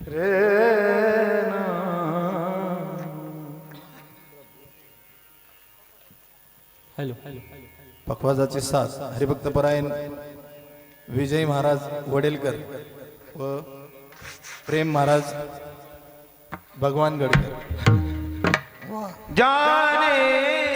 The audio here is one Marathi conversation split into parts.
रे हॅलो. पखवाजाचे साथ हरिभक्त परायण विजय महाराज वडेलकर व प्रेम महाराज भगवान गडकर जाने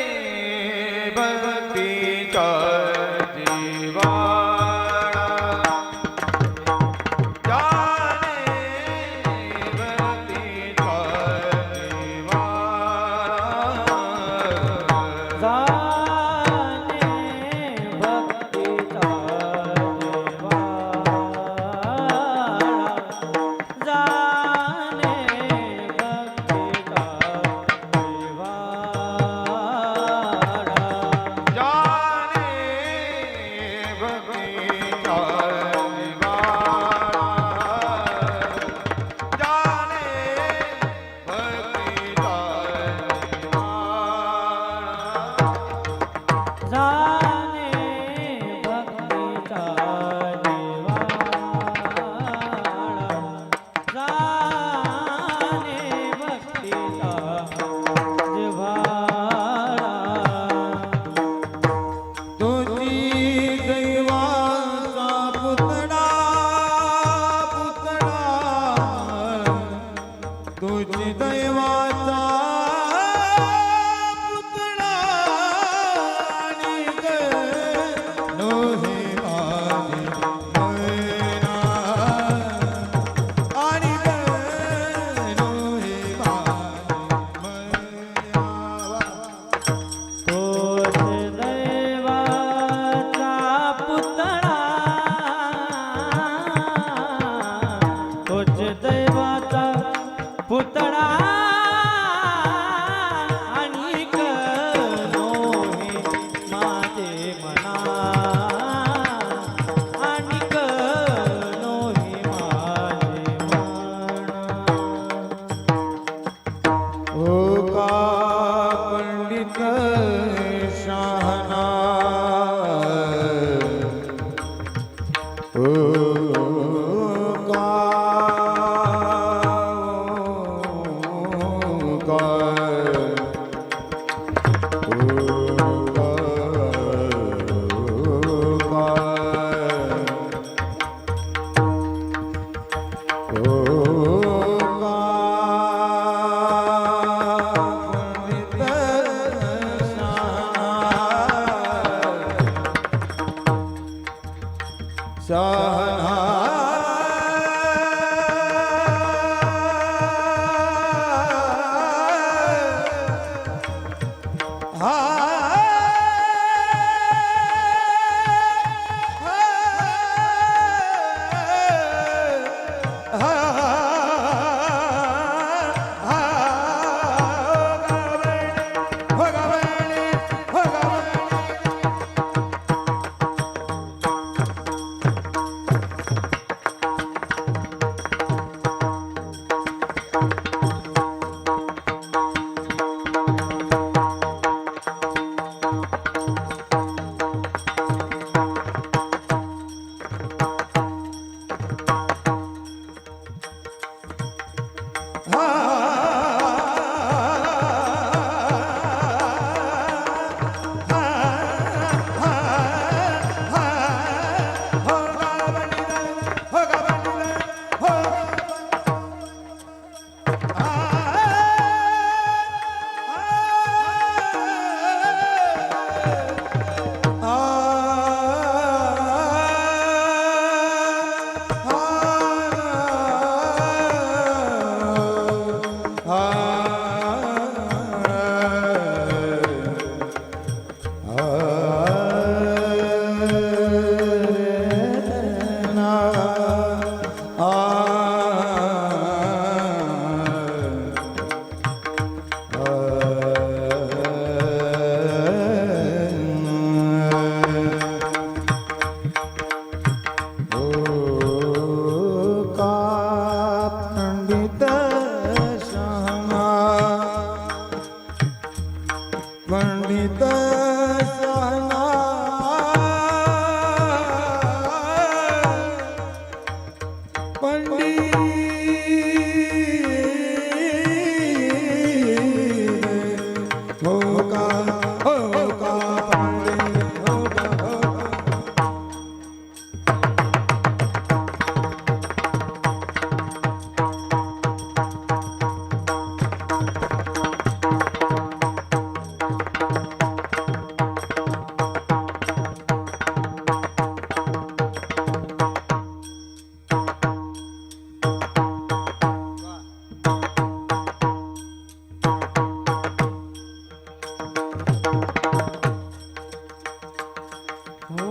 पंडित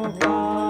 Bye.